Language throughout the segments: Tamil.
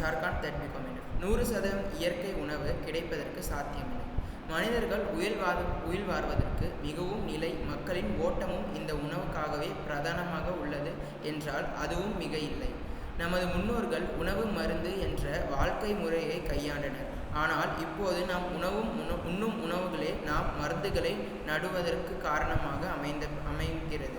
ஷார்கான் தட் நூறு சதவீதம் இயற்கை உணவு கிடைப்பதற்கு சாத்தியமில்லை. மனிதர்கள் உயிர் வாழ உயிர் வாழ்வதற்கு மிகவும் நிலை மக்களின் ஓட்டமும் இந்த உணவுக்காகவே பிரதானமாக உள்ளது என்றால் அதுவும் மிக இல்லை. நமது முன்னோர்கள் உணவு மருந்து என்ற வாழ்க்கை முறையை கையாண்டனர். ஆனால் இப்போது நாம் உணவும் உண்ணும் உணவுகளே நாம் மருந்துகளை நடுவதற்கு காரணமாக அமைந்த அமைகிறது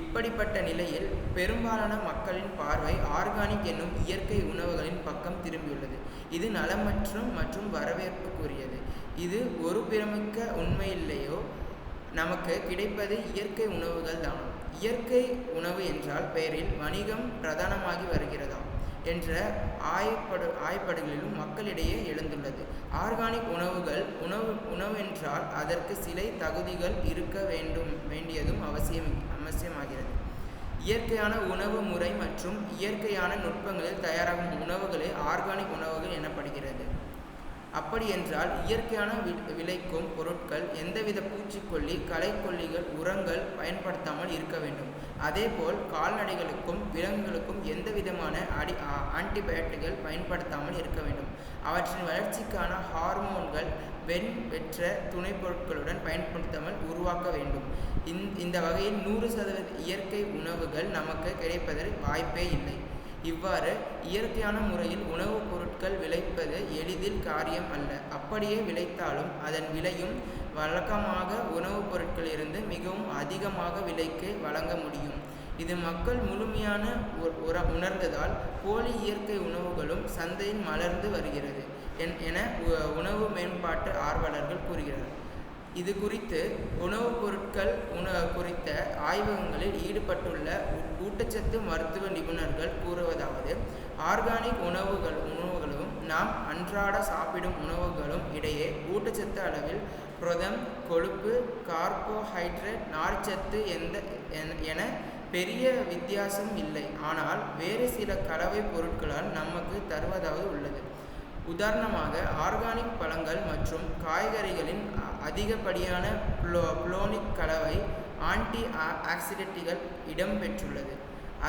இப்படிப்பட்ட நிலையில் பெரும்பாலான மக்களின் பார்வை ஆர்கானிக் என்னும் இயற்கை உணவுகளின் பக்கம் திரும்பியுள்ளது. இது நலமற்றும் மற்றும் வரவேற்புக்குரியது. இது ஒரு பிரமிக்க உண்மையில்லையோ? நமக்கு கிடைப்பது இயற்கை உணவுகள் தான். இயற்கை உணவு என்றால் பெயரில் வணிகம் பிரதானமாகி வருகிறதாம் என்ற ஆய்ப்படு ஆய்ப்படுகளிலும் மக்களிடையே எழுந்துள்ளது. ஆர்கானிக் உணவுகள் உணவு உணவென்றால் அதற்கு சில தகுதிகள் இருக்க வேண்டும். வேண்டியதும் அவசியம் அவசியமாகிறது. இயற்கையான உணவு முறை மற்றும் இயற்கையான நுட்பங்களில் தயாராகும் உணவுகளே ஆர்கானிக் உணவுகள் எனப்படுகிறது. அப்படி என்றால் இயற்கையான விளைக்கும் பொருட்கள் எந்தவித பூச்சிக்கொல்லி களைக்கொல்லிகள் உரங்கள் பயன்படுத்தாமல் இருக்க வேண்டும். அதேபோல் கால்நடைகளுக்கும் விலங்குகளுக்கும் எந்த விதமான அடி ஆன்டிபயோட்டிக்கள் பயன்படுத்தாமல் இருக்க வேண்டும். அவற்றின் வளர்ச்சிக்கான ஹார்மோன்கள் வெண் வெற்ற துணை பொருட்களுடன் பயன்படுத்தாமல் உருவாக்க வேண்டும். இந்த வகையில் நூறு சதவீத இயற்கை உணவுகள் நமக்கு கிடைப்பதற்கு வாய்ப்பே இல்லை. இவ்வாறு இயற்கையான முறையில் உணவுப் பொருள் எளிதில் காரியம் அல்ல. அப்படியே விளைத்தாலும் அதன் விலையும் வழக்கமாக உணவுப் பொருட்களிலிருந்து மிகவும் அதிகமாக விலைக்கு வழங்க முடியும். இது மக்கள் முழுமையான உணர்ந்ததால் போலி இயற்கை உணவுகளும் சந்தையில் மலர்ந்து வருகிறது என உணவு மேம்பாட்டு ஆர்வலர்கள் கூறுகிறார்கள் இது குறித்து உணவுப் பொருட்கள் உண குறித்த ஆய்வகங்களில் ஈடுபட்டுள்ள ஊட்டச்சத்து மருத்துவ நிபுணர்கள் கூறுவதாவது ஆர்கானிக் உணவுகள் உணவுகளும் நாம் அன்றாட சாப்பிடும் உணவுகளும் இடையே ஊட்டச்சத்து அளவில் புரதம் கொழுப்பு கார்போஹைட்ரேட் நார்ச்சத்து எந்த என பெரிய வித்தியாசம் இல்லை. ஆனால் வேறு சில கலவை பொருட்களால் நமக்கு தருவதாவது உள்ளது. உதாரணமாக ஆர்கானிக் பழங்கள் மற்றும் காய்கறிகளின் அதிகப்படியான புளோ புளோனிக் கலவை ஆன்டி ஆக்சிடென்ட்டுகள் இடம்பெற்றுள்ளது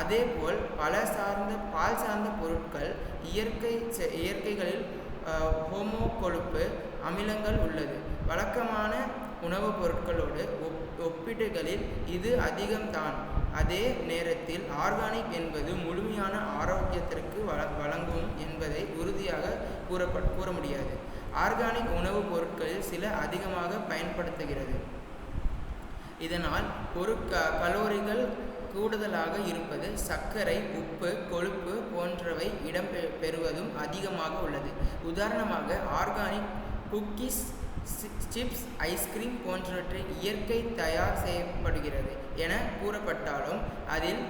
அதேபோல் பல சார்ந்த பால் சார்ந்த பொருட்கள் இயற்கை இயற்கைகளில் ஹோமோ கொழுப்பு அமிலங்கள் உள்ளது. வழக்கமான உணவுப் பொருட்களோடு ஒப் ஒப்பீடுகளில் இது அதிகம்தான். அதே நேரத்தில் ஆர்கானிக் என்பது முழுமையான ஆரோக்கியத்திற்கு வள வழங்கும் என்பதை உறுதியாக கூறப்ப கூற முடியாது. ஆர்கானிக் உணவுப் பொருட்களில் சில அதிகமாக பயன்படுத்துகிறது. இதனால் பொருட்க கலோரிகள் கூடுதலாக இருப்பது சர்க்கரை உப்பு கொழுப்பு போன்றவை இடம் பெறுவதும் அதிகமாக உள்ளது. உதாரணமாக ஆர்கானிக் குக்கீஸ் சிப்ஸ் ஐஸ்கிரீம் போன்றவற்றை இயற்கை தயார் செய்யப்படுகிறது என கூறப்பட்டாலும் அதில்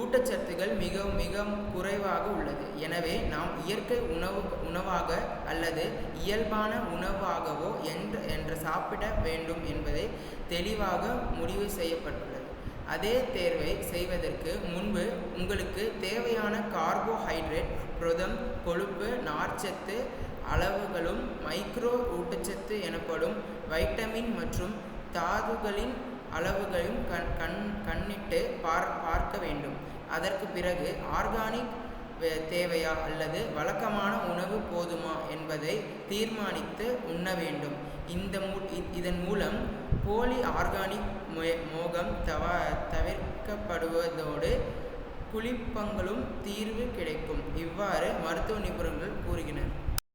ஊட்டச்சத்துகள் மிக மிக குறைவாக உள்ளது. எனவே நாம் இயற்கை உணவு உணவாக அல்லது இயல்பான உணவாகவோ என்ற என்று சாப்பிட வேண்டும் என்பதை தெளிவாக முடிவு செய்யப்பட்டுள்ளது. அதே தேர்வை செய்வதற்கு முன்பு உங்களுக்கு தேவையான கார்போஹைட்ரேட் புரதம் கொழுப்பு நார்ச்சத்து அளவுகளும் மைக்ரோ ஊட்டச்சத்து எனப்படும் வைட்டமின் மற்றும் தாதுகளின் அளவுகளையும் கண் கண் கண்ணிட்டு பார் பார்க்க வேண்டும். அதற்கு பிறகு ஆர்கானிக் தேவையா அல்லது வழக்கமான உணவு போதுமா என்பதை தீர்மானித்து உண்ண வேண்டும். இந்த மூ இதன் மூலம் போலி ஆர்கானிக் மோகம் தவ தவிர்க்கப்படுவதோடு குளிப்பங்களும் தீர்வு கிடைக்கும். இவ்வாறு மருத்துவ நிபுணர்கள் கூறி